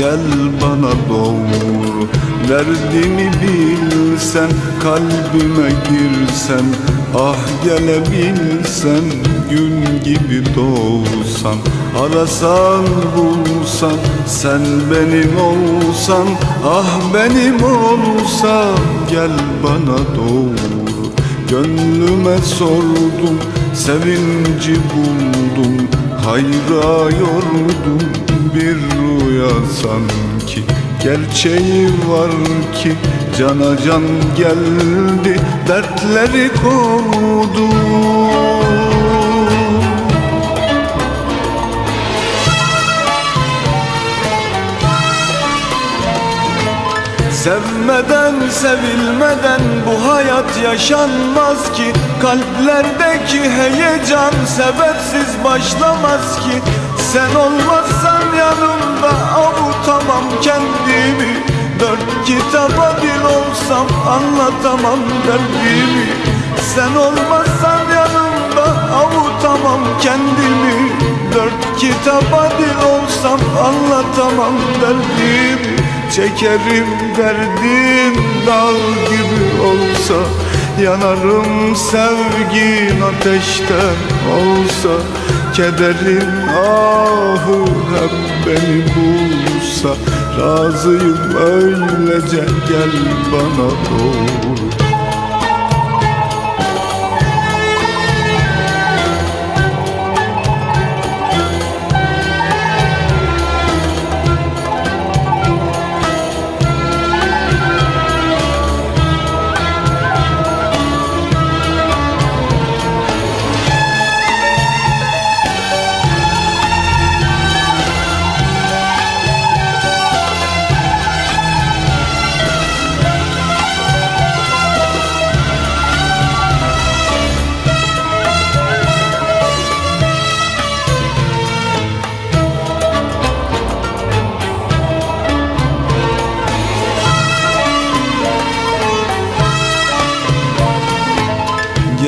gel bana doğru. Derdimi bilsen kalbime girsen. Ah gelebilsen gün gibi doğsan. Arasan bulsan sen benim olsan. Ah benim olsan gel bana doğru. Gönlüme sordum sevinci buldum Hayra yordum. Bir rüya sanki Gerçeği var ki. Cana can geldi Dertleri kovdu Sevmeden sevilmeden bu hayat yaşanmaz ki. Kalplerdeki heyecan sebepsiz başlamaz ki. Sen olmazsan yanımda avutamam kendimi. Dört kitaba dil olsam anlatamam derdimi. Sen olmazsan yanımda avutamam kendimi. Dört kitaba dil olsam anlatamam derdimi Çekerim derdim dağ gibi olsa Yanarım sevgin ateşten olsa. Kederin ahı hep beni bulsa Razıyım öylece gel bana doğru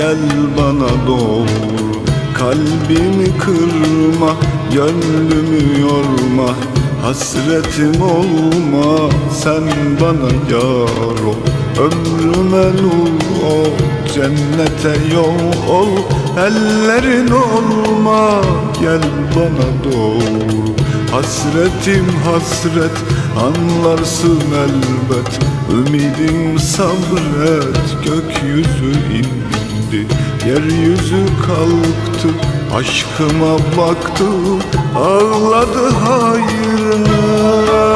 Gel bana doğru. Kalbimi kırma Gönlümü yorma. Hasretim olma Sen bana yar ol. Ömrüme nur ol Cennete yol ol. Ellerin olma Gel bana doğru. Hasretim hasret Anlarsın elbet Ümidim sabret Gökyüzü indi Yeryüzü kalktı Aşkıma baktı Ağladı hayran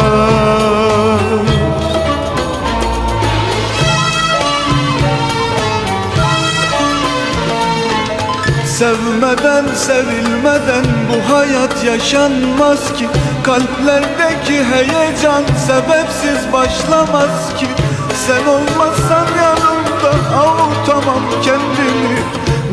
sevilmeden bu hayat yaşanmaz ki. Kalplerdeki heyecan sebepsiz başlamaz ki. Sen olmazsan yanımda avutamam kendimi.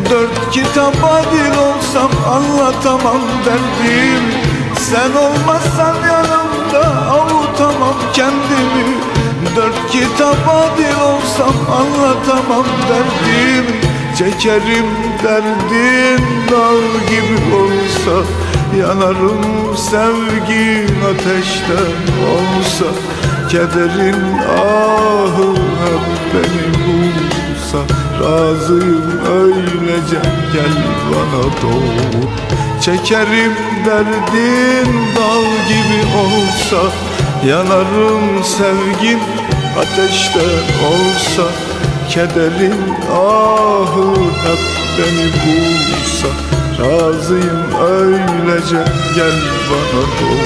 Dört kitaba dil olsam anlatamam derdimi. Sen olmazsan yanımda avutamam kendimi. Dört kitaba dil olsam anlatamam derdimi Çekerim derdim dağ gibi olsa Yanarım sevgin ateşten olsa. Kederin ahı hep beni bulsa Razıyım öylece gel bana doğru Çekerim derdim dağ gibi olsa Yanarım sevgin ateşten olsa Kederin ahı hep beni bulsa Razıyım öylece gel bana doğru